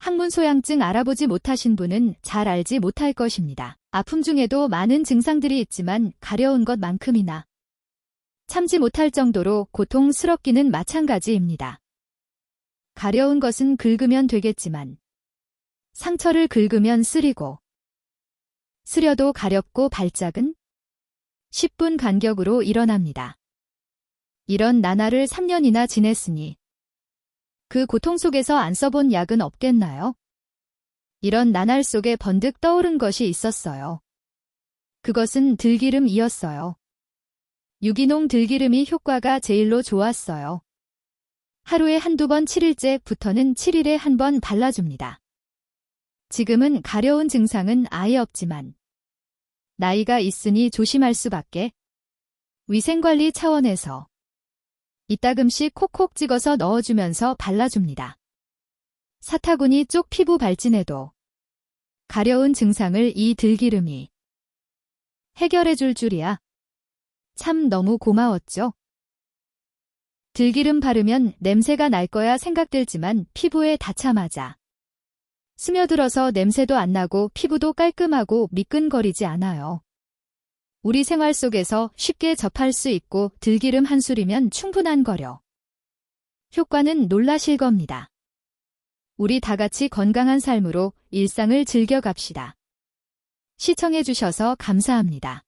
항문 소양증 알아보지 못하신 분은 잘 알지 못할 것입니다. 아픔 중에도 많은 증상들이 있지만 가려운 것만큼이나 참지 못할 정도로 고통스럽기는 마찬가지입니다. 가려운 것은 긁으면 되겠지만 상처를 긁으면 쓰리고 쓰려도 가렵고 발작은 10분 간격으로 일어납니다. 이런 나날을 3년이나 지냈으니 그 고통 속에서 안 써본 약은 없겠나요? 이런 나날 속에 번득 떠오른 것이 있었어요. 그것은 들기름이었어요. 유기농 들기름이 효과가 제일로 좋았어요. 하루에 한두 번 7일째부터는 7일에 한 번 발라줍니다. 지금은 가려운 증상은 아예 없지만 나이가 있으니 조심할 수밖에 위생관리 차원에서 이따금씩 콕콕 찍어서 넣어주면서 발라줍니다. 사타구니 쪽 피부 발진에도 가려운 증상을 이 들기름이 해결해 줄 줄이야. 참 너무 고마웠죠? 들기름 바르면 냄새가 날 거야 생각들지만 피부에 닿자마자 스며들어서 냄새도 안 나고 피부도 깔끔하고 미끈거리지 않아요. 우리 생활 속에서 쉽게 접할 수 있고 들기름 한 술이면 충분한 거려. 효과는 놀라실 겁니다. 우리 다 같이 건강한 삶으로 일상을 즐겨갑시다. 시청해주셔서 감사합니다.